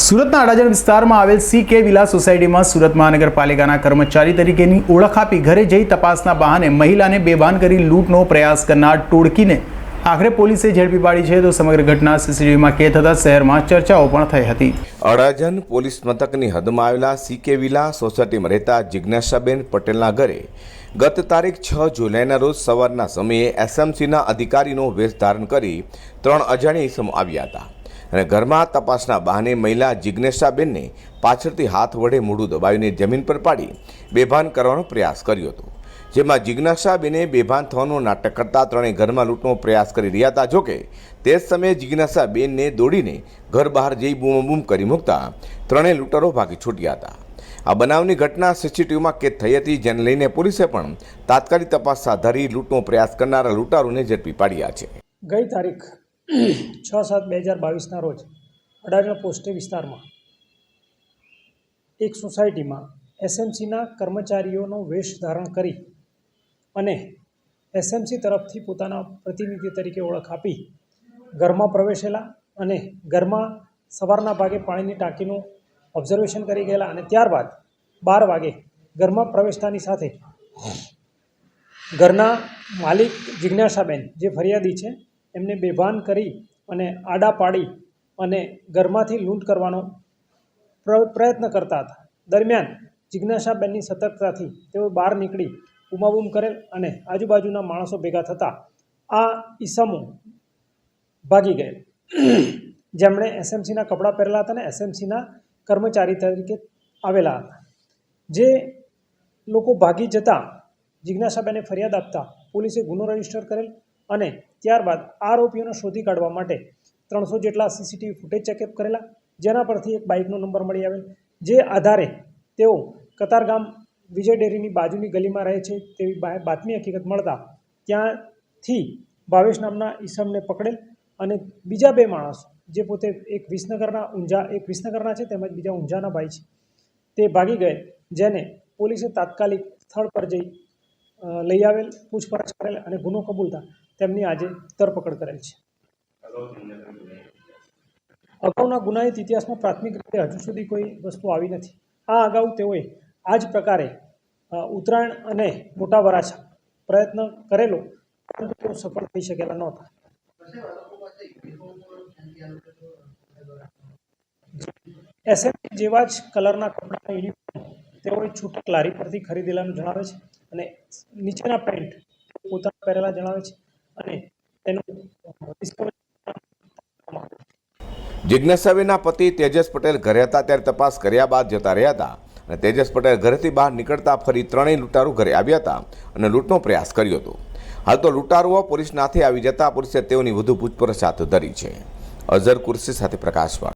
સુરતના અડાજણ વિસ્તારમાં આવેલ સી કે વિલા સોસાયટીમાં સુરત મહાનગરપાલિકાના કર્મચારી તરીકેની ઓળખ આપી ઘરે જઈ તપાસના બહાને મહિલાને બેભાન કરી લૂંટનો પ્રયાસ કરનાર ટોળકીને આખરે પોલીસે ઝડપી પાડી છે તો સમગ્ર ઘટના સીસીટીવીમાં કે થતાં શહેરમાં ચર્ચાઓ પણ થઈ હતી. અડાજણ પોલીસ મથકની હદમાં આવેલા સીકે વિલા સોસાયટીમાં રહેતા જિજ્ઞાસાબેન પટેલના ઘરે ગત તારીખ છ જુલાઈના રોજ સવારના સમયે એસએમસીના અધિકારીનો વેશ ધારણ કરી ત્રણ અજાણ્યા ઇસમો આવ્યા હતા. અને ઘરમાં તપાસના બહાને મહિલા જિજ્ઞેશાબેનને પાછળથી હાથ વડે મોઢું દબાવીને જમીન પર પાડી બેભાન કરવાનો પ્રયાસ કર્યો હતો. જેમાં જિજ્ઞાસાબેને બેભાન થવાનું નાટક કરતા ત્રણેય ઘરમાં લૂંટનો પ્રયાસ કરી રહ્યા હતા. જોકે તે જ સમયે જિજ્ઞાસાબેનને દોડીને ઘર બહાર જઈ બૂમ કરી મૂકતા ત્રણેય લૂંટરો ભાગી છૂટ્યા હતા. આ બનાવની ઘટના સીસીટીવીમાં કેદ થઈ હતી, જેને લઈને પોલીસે પણ તાત્કાલિક તપાસ સાધારી લૂંટનો પ્રયાસ કરનારા લૂંટારોને ઝડપી પાડ્યા છે. ગઈ તારીખ છ સાત બે હજાર બાવીસના રોજ અડાજણ પોસ્ટે વિસ્તારમાં એક સોસાયટીમાં એસએમસીના કર્મચારીઓનો વેશ ધારણ કરી અને એસએમસી તરફથી પોતાના પ્રતિનિધિ તરીકે ઓળખ આપી ઘરમાં પ્રવેશેલા અને ઘરમાં સવારના ભાગે પાણીની ટાંકીનું ઓબ્ઝર્વેશન કરી ગયેલા અને ત્યારબાદ બાર વાગે ઘરમાં પ્રવેશતાની સાથે ઘરના માલિક જિજ્ઞાસાબેન, જે ફરિયાદી છે એમને બેભાન કરી અને આડા પાડી અને ઘરમાંથી લૂંટ કરવાનો પ્રયત્ન કરતા હતા. દરમિયાન જિજ્ઞાસાબેનની સતર્કતાથી તેઓ બહાર નીકળી બૂમાબૂમ કરેલ અને આજુબાજુના માણસો ભેગા થતાં આ ઈસમો ભાગી ગયેલ. જેમણે એસએમસીના કપડાં પહેરેલા હતા અને એસએમસીના કર્મચારી તરીકે આવેલા હતા. જે લોકો ભાગી જતાં જિજ્ઞાસાબેને ફરિયાદ આપતા પોલીસે ગુનો રજિસ્ટર કરેલ અને ત્યારબાદ આરોપીઓને શોધી કાઢવા માટે ત્રણસો જેટલા સીસીટીવી ફૂટેજ ચેકઅપ કરેલા, જેના પરથી એક બાઇકનો નંબર મળી આવેલ. જે આધારે તેઓ કતારગામ વિજય ડેરીની બાજુની ગલીમાં રહે છે તેવી બાતમી હકીકત મળતા ત્યાંથી ભાવેશ નામના ઈસમને પકડેલ અને બીજા બે માણસો, જે પોતે એક વિસનગરના ઊંઝા, એક વિસનગરના છે તેમજ બીજા ઊંઝાના ભાઈ છે, તે ભાગી ગયે જેને પોલીસે તાત્કાલિક સ્થળ પર જઈ લઈ આવેલ, પૂછપરછ કરેલ અને ગુનો કબૂલતા તેમની આજે ધરપકડ કરેલ છે. અગાઉના ગુનાહિત ઇતિહાસમાં પ્રાથમિક રીતે હજુ સુધી કોઈ વસ્તુ આવી નથી. આ અગાઉ તેઓએ આ જ પ્રકારે ઉત્તરાયણ અને મોટા વરાછા પ્રયત્ન કરેલો, પરંતુ તેઓ સફળ થઈ શકેલા નહોતા. એસએમપી જેવા જ કલરના કપડાના યુનિફોર્મ તેઓએ છૂટક લારી પરથી ખરીદેલાનું જણાવે છે અને નીચેના પેન્ટ પોતાના પહેરેલા જણાવે છે. અને તેનું જિજ્ઞાસાબેનના પતિ તેજસ પટેલ ઘરે હતા, ત્યારે તપાસ કર્યા બાદ જતા રહ્યા હતા અને તેજસ પટેલ ઘરેથી બહાર નીકળતા ફરી ત્રણેય લૂંટારૂ ઘરે આવ્યા હતા અને લૂંટનો પ્રયાસ કર્યો હતો. હાલ તો લૂંટારૂઓ પોલીસના હાથે આવી જતા, પોલીસે તેઓની વધુ પૂછપરછ હાથ ધરી છે. અઝર કુર્સી સાથે પ્રકાશવાળ